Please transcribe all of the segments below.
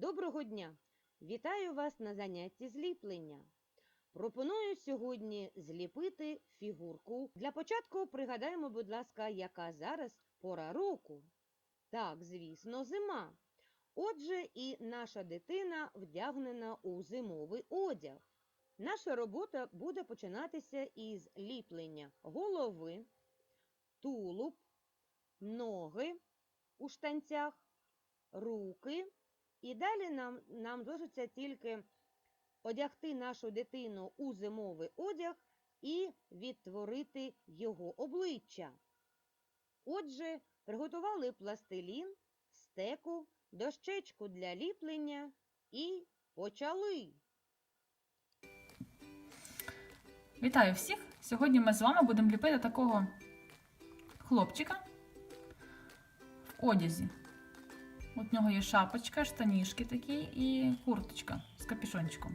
Доброго дня! Вітаю вас на занятті зліплення. Пропоную сьогодні зліпити фігурку. Для початку пригадаємо, будь ласка, яка зараз пора року. Так, звісно, зима. Отже, і наша дитина вдягнена у зимовий одяг. Наша робота буде починатися із ліплення голови, тулуб, ноги у штанцях, руки. І далі нам, нам залишиться тільки одягти нашу дитину у зимовий одяг і відтворити його обличчя. Отже, приготували пластилін, стеку, дощечку для ліплення і почали. Вітаю всіх! Сьогодні ми з вами будемо ліпити такого хлопчика в одязі. От нього є шапочка, штанішки такі і курточка з капюшончиком.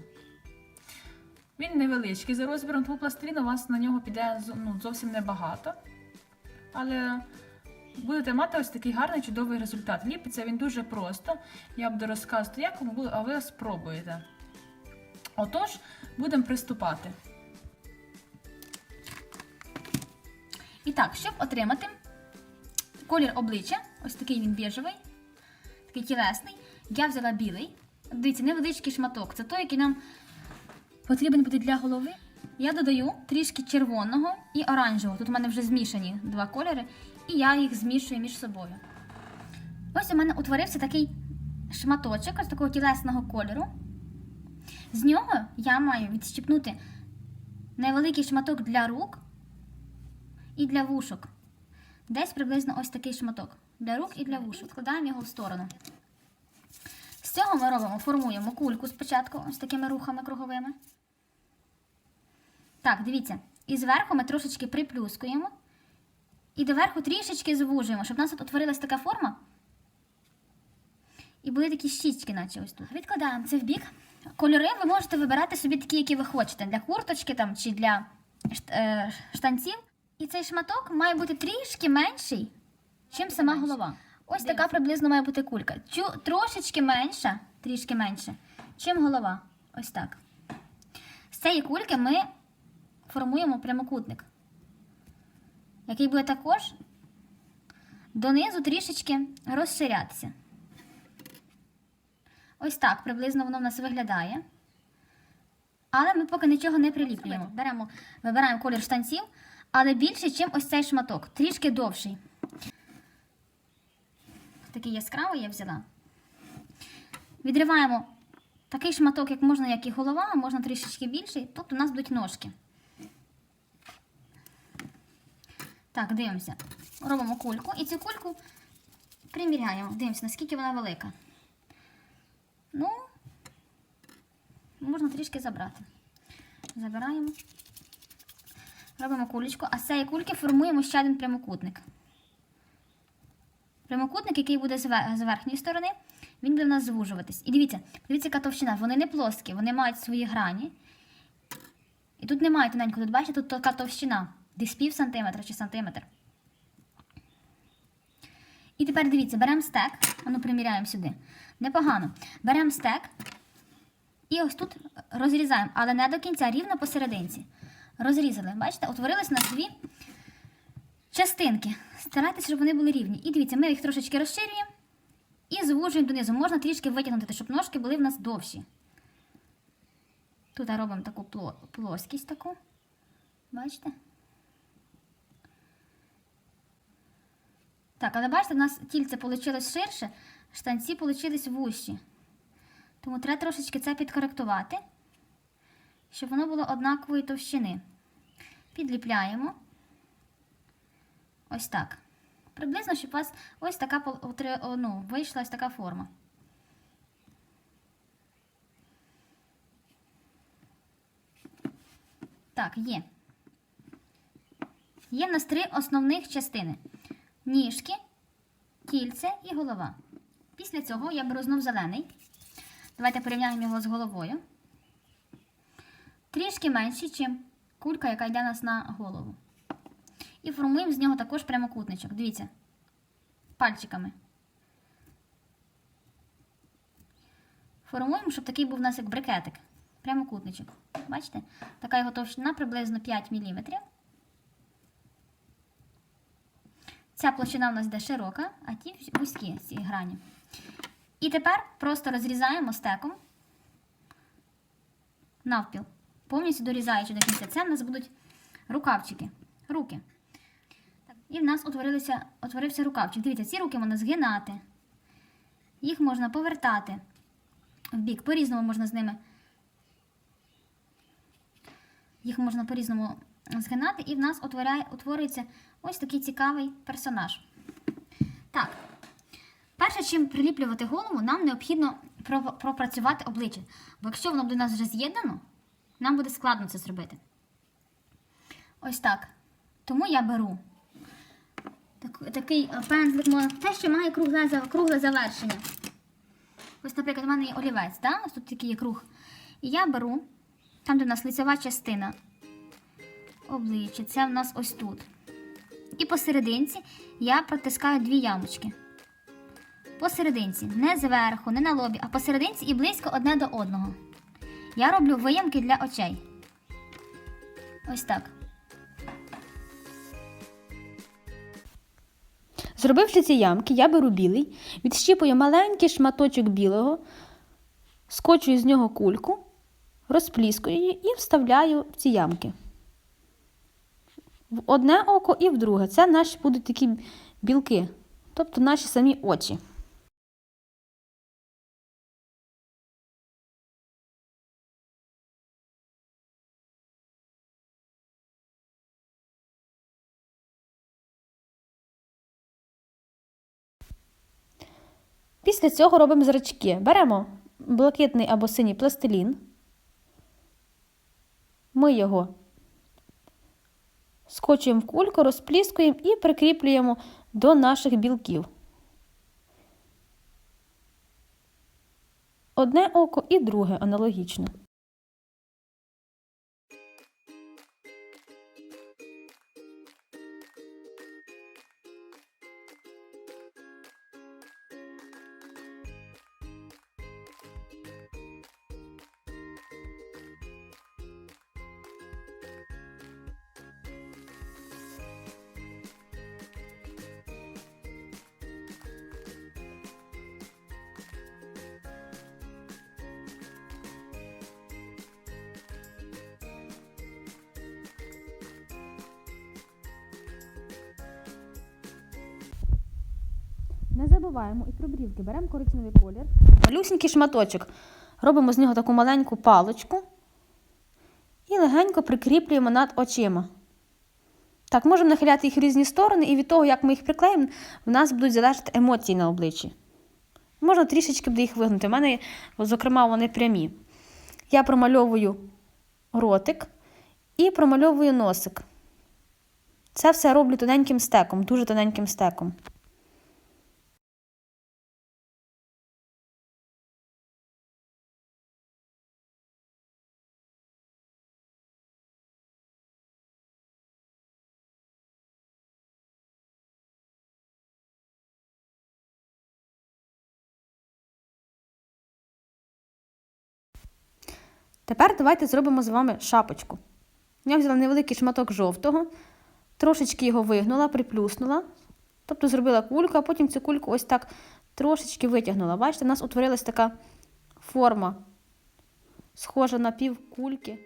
Він невеличкий за розміром, тому пластилін у вас на нього піде ну, зовсім небагато. Але будете мати ось такий гарний чудовий результат. Ліпиться він дуже просто. Я буду розказувати, як а ви спробуєте. Отож, будемо приступати. І так, щоб отримати колір обличчя, ось такий він біжевий, такий тілесний, я взяла білий. Дивіться, невеличкий шматок. Це той, який нам потрібен буде для голови. Я додаю трішки червоного і оранжевого. Тут у мене вже змішані два кольори, і я їх змішую між собою. Ось у мене утворився такий шматочок ось такого тілесного кольору. З нього я маю відщипнути невеликий шматок для рук і для вушок. Десь приблизно ось такий шматок для рук і для вушок. Складаємо його в сторону. З цього ми робимо, формуємо кульку спочатку, ось такими рухами круговими. Так, дивіться. І зверху ми трошечки приплюскуємо. І доверху трішечки звужуємо, щоб у нас тут утворилась така форма. І були такі щічки, наче ось тут. Відкладаємо це в бік. Кольори ви можете вибирати собі такі, які ви хочете, для курточки там, чи для е, штанців. І цей шматок має бути трішки менший, чим сама голова. Ось така приблизно має бути кулька. Чу, трошечки менша, трішки менше, чим голова. Ось так. З цієї кульки ми формуємо прямокутник, який буде також донизу трішечки розширятися. Ось так приблизно воно в нас виглядає. Але ми поки нічого не приліплюємо. Беремо, вибираємо колір штанців, але більше, ніж ось цей шматок, трішки довший. Такий яскравий я взяла. Відриваємо такий шматок, як можна, як і голова, а можна трішечки більший. Тут у нас будуть ножки. Так, дивимося. Робимо кульку і цю кульку приміряємо. Дивимося, наскільки вона велика. Ну, можна трішки забрати. Забираємо. Робимо кулечку, а з цієї кульки формуємо ще один прямокутник. Прямокутник, який буде з верхньої сторони, він буде в нас звужуватись. І дивіться, дивіться, яка товщина. Вони не плоскі, вони мають свої грані. І тут немає тоненько, тут бачите, тут така товщина. Десь пів сантиметра чи сантиметр. І тепер дивіться, беремо стек, ану приміряємо сюди. Непогано. Беремо стек і ось тут розрізаємо, але не до кінця, рівно посерединці. Розрізали. Бачите, утворились у нас дві частинки. Старайтеся, щоб вони були рівні. І дивіться, ми їх трошечки розширюємо і звужуємо донизу. Можна трішки витягнути, щоб ножки були в нас довші. Тут робимо таку плоскість таку. Бачите? Так, але бачите, у нас тільце вийшло ширше, штанці вийшли вущі. Тому треба трошечки це підкоректувати, щоб воно було однакової товщини. Підліпляємо. Ось так. Приблизно, щоб у вас ось така ну, вийшла ось така форма. Так, є. Є в нас три основних частини: ніжки, кільце і голова. Після цього я беру знов зелений. Давайте порівняємо його з головою. Трішки менший, ніж кулька, яка йде у нас на голову. І формуємо з нього також прямокутничок. Дивіться, пальчиками. формуємо, щоб такий був у нас як брикетик. Прямокутничок. Бачите? Така його товщина приблизно 5 мм. Ця площина у нас йде широка, а ті вузькі ці грані. І тепер просто розрізаємо стеком навпіл, повністю дорізаючи до кінця. Це в нас будуть рукавчики, руки. І в нас утворився рукавчик. Дивіться, ці руки можна згинати. Їх можна повертати в бік. По-різному можна з ними. Їх можна по-різному згинати, і в нас утворюється ось такий цікавий персонаж. Так, перше, чим приліплювати голову, нам необхідно пропрацювати обличчя. Бо якщо воно до нас вже з'єднано, нам буде складно це зробити. Ось так. Тому я беру так, такий е, пензлик, те, що має кругле, кругле завершення. Ось, наприклад, у мене є олівець, да? ось тут такий є круг. І я беру, там, де у нас лицева частина обличчя, це в нас ось тут. І посерединці я протискаю дві ямочки. Посерединці, не зверху, не на лобі, а посерединці і близько одне до одного. Я роблю виямки для очей. Ось так. Зробивши ці ямки, я беру білий, відщіпую маленький шматочок білого, скочую з нього кульку, розпліскую її і вставляю в ці ямки. В одне око і в друге. Це наші будуть такі білки, тобто наші самі очі. Після цього робимо зрачки. Беремо блакитний або синій пластилін. Ми його скочуємо в кульку, розпліскуємо і прикріплюємо до наших білків. Одне око і друге аналогічно. Не забуваємо і про брівки. Беремо коричневий колір. Малюсенький шматочок. Робимо з нього таку маленьку паличку і легенько прикріплюємо над очима. Так, можемо нахиляти їх в різні сторони, і від того, як ми їх приклеїмо, в нас будуть залежати емоції на обличчі. Можна трішечки буде їх вигнути. У мене, зокрема, вони прямі. Я промальовую ротик і промальовую носик. Це все роблю тоненьким стеком, дуже тоненьким стеком. Тепер давайте зробимо з вами шапочку. Я взяла невеликий шматок жовтого, трошечки його вигнула, приплюснула. Тобто зробила кульку, а потім цю кульку ось так трошечки витягнула. Бачите, у нас утворилась така форма, схожа на півкульки.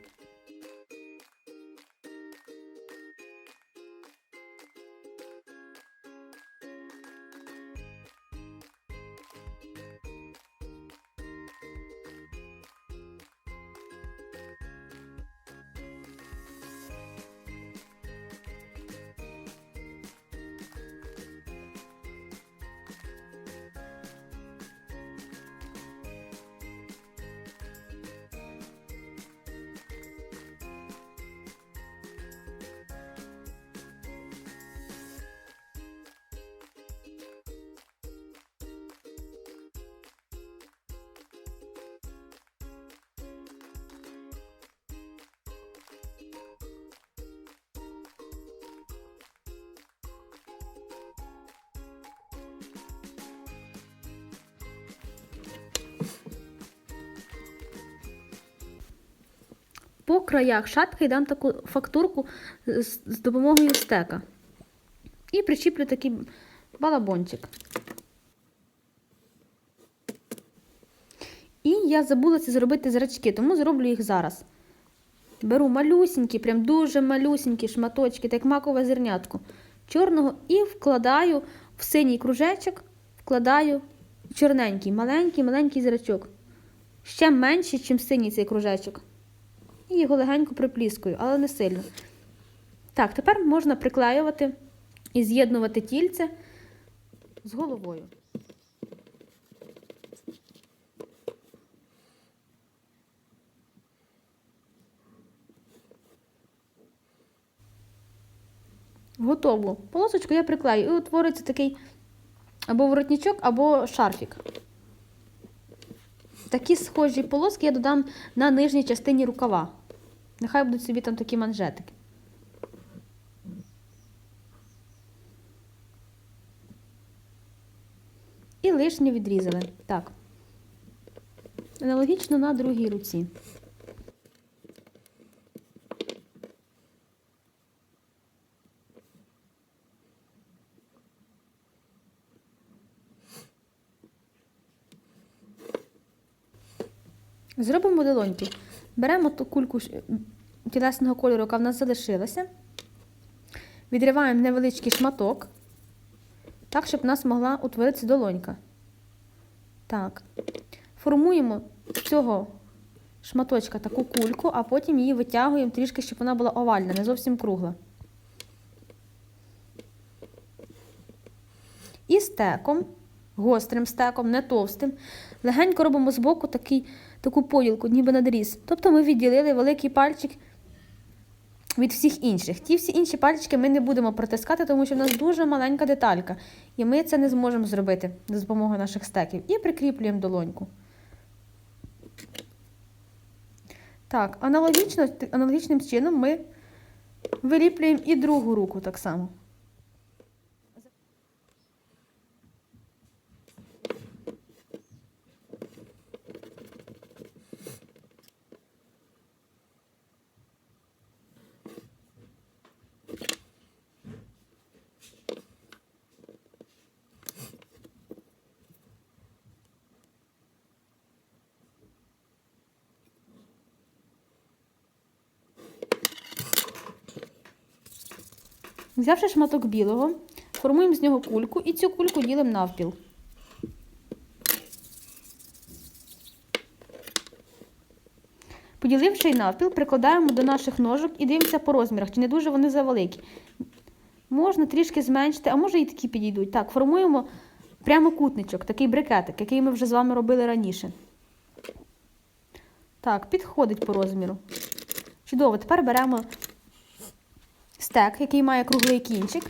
Краях шатки і дам таку фактурку з, допомогою стека. І причіплю такий балабончик. І я забула це зробити зрачки, тому зроблю їх зараз. Беру малюсінькі, прям дуже малюсінькі шматочки, так макове зернятко чорного, і вкладаю в синій кружечок, вкладаю чорненький, маленький, маленький зрачок. Ще менший, ніж синій цей кружечок. І його легенько припліскую, але не сильно. Так, тепер можна приклеювати і з'єднувати тільце з головою. Готово. Полосочку я приклею і утвориться такий або воротничок, або шарфік. Такі схожі полоски я додам на нижній частині рукава. Нехай будуть собі там такі манжетики. І лишнє відрізали. Так. Аналогічно на другій руці. Зробимо долоньки. Беремо ту кульку тілесного кольору, яка в нас залишилася. Відриваємо невеличкий шматок, так, щоб в нас могла утворитися долонька. Так. Формуємо з цього шматочка таку кульку, а потім її витягуємо трішки, щоб вона була овальна, не зовсім кругла. І стеком, гострим стеком, не товстим, легенько робимо збоку такий, таку поділку, ніби надріз. Тобто ми відділили великий пальчик від всіх інших. Ті всі інші пальчики ми не будемо протискати, тому що в нас дуже маленька деталька. І ми це не зможемо зробити за допомогою наших стеків. І прикріплюємо долоньку. Так, аналогічно, аналогічним чином ми виліплюємо і другу руку так само. Взявши шматок білого, формуємо з нього кульку і цю кульку ділимо навпіл. Поділивши навпіл, прикладаємо до наших ножок і дивимося по розмірах, чи не дуже вони завеликі. Можна трішки зменшити, а може і такі підійдуть. Так, формуємо прямокутничок, такий брикетик, який ми вже з вами робили раніше. Так, підходить по розміру. Чудово, тепер беремо стек, який має круглий кінчик,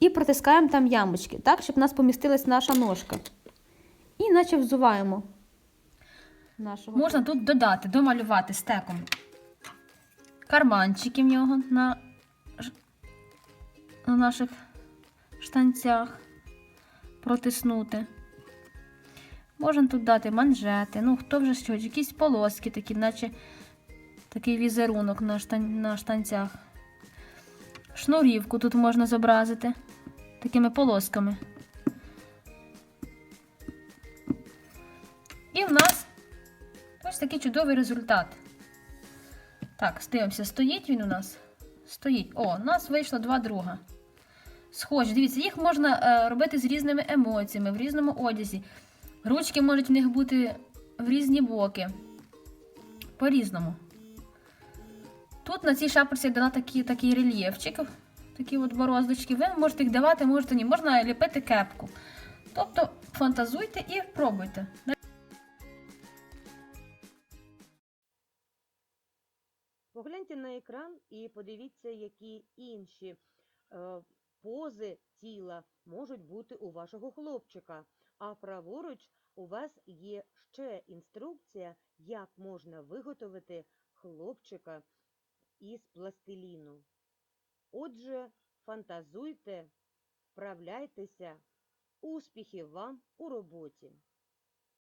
і протискаємо там ямочки, так, щоб у нас помістилась наша ножка. І наче взуваємо нашого. Можна тут додати, домалювати стеком карманчики в нього на, на наших штанцях, протиснути. Можна тут дати манжети, ну хто вже що, якісь полоски такі, наче такий візерунок на, штан, на штанцях. Шнурівку тут можна зобразити такими полосками. І в нас Ось такий чудовий результат. Так, дивимося, стоїть він у нас? Стоїть. О, у нас вийшло два друга. Схожі. Дивіться, їх можна е, робити з різними емоціями, в різному одязі. Ручки можуть в них бути в різні боки. По-різному. Тут на цій шапочці дала такі, такий рельєфчик, такі от бороздочки. Ви можете їх давати, можете ні. Можна ліпити кепку. Тобто фантазуйте і пробуйте. Погляньте на екран і подивіться, які інші е, пози тіла можуть бути у вашого хлопчика. А праворуч у вас є ще інструкція, як можна виготовити хлопчика із пластиліну. Отже, фантазуйте, вправляйтеся, успіхів вам у роботі!